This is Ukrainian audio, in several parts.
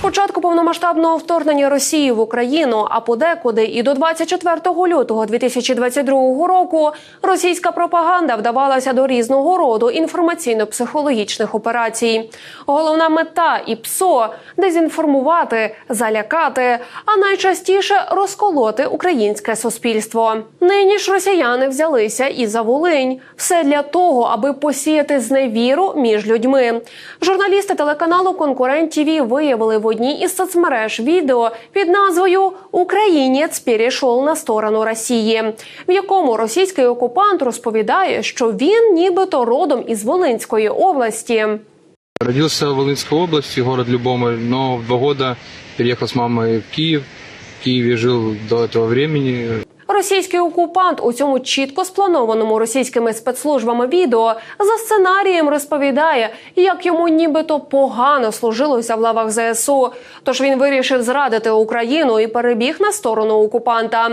початку повномасштабного вторгнення Росії в Україну, а подекуди і до 24 лютого 2022 року російська пропаганда вдавалася до різного роду інформаційно-психологічних операцій. Головна мета і ПСО дезінформувати, залякати, а найчастіше розколоти українське суспільство. Нині ж росіяни взялися і за Волинь. Все для того, аби посіяти зневіру між людьми. Журналісти телеканалу Конкурент ТІВІ виявили в одній із соцмереж відео під назвою Українець перейшов на сторону Росії, в якому російський окупант розповідає, що він нібито родом із Волинської області. Родился в Волынской области, город Любомль, но два года переехал с мамой в Киев. В Киеве жил до этого времени. Російський окупант у цьому чітко спланованому російськими спецслужбами відео за сценарієм розповідає, як йому нібито погано служилося в лавах ЗСУ. Тож він вирішив зрадити Україну і перебіг на сторону окупанта.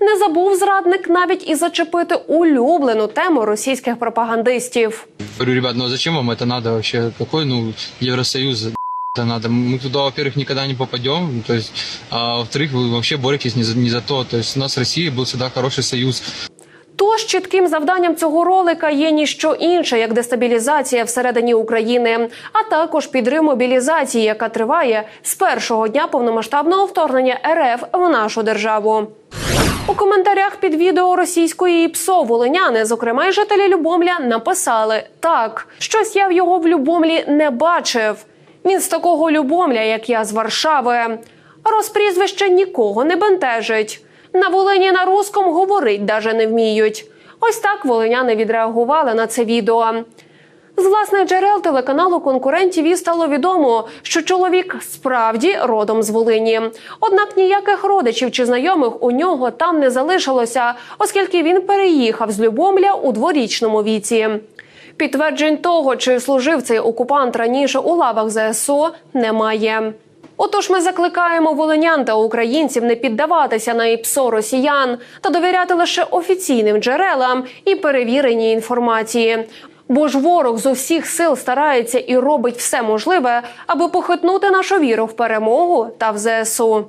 Не забув зрадник навіть і зачепити улюблену тему російських пропагандистів. Говорю, ребят, ну зачем вам это надо вообще? Какой, ну, Евросоюз это надо? Мы туда, во-первых, никогда не попадем, то есть, а во-вторых, вы вообще боретесь не за, не за то. То есть у нас в России был всегда хороший союз. Тож чітким завданням цього ролика є ніщо інше, як дестабілізація всередині України, а також підрив мобілізації, яка триває з першого дня повномасштабного вторгнення РФ в нашу державу. У коментарях під відео російської ПСО волиняни, зокрема й жителі Любомля, написали так: щось я в його в Любомлі не бачив. Він з такого Любомля, як я з Варшави. Розпрізвище нікого не бентежить. На Волині на русском говорить даже не вміють. Ось так волиняни відреагували на це відео. З власних джерел телеканалу конкурентів і стало відомо, що чоловік справді родом з Волині. Однак ніяких родичів чи знайомих у нього там не залишилося, оскільки він переїхав з Любомля у дворічному віці. Підтверджень того, чи служив цей окупант раніше у лавах ЗСУ, немає. Отож, ми закликаємо волинян та українців не піддаватися на ІПСО росіян та довіряти лише офіційним джерелам і перевіреній інформації. Бо ж ворог з усіх сил старається і робить все можливе, аби похитнути нашу віру в перемогу та в ЗСУ.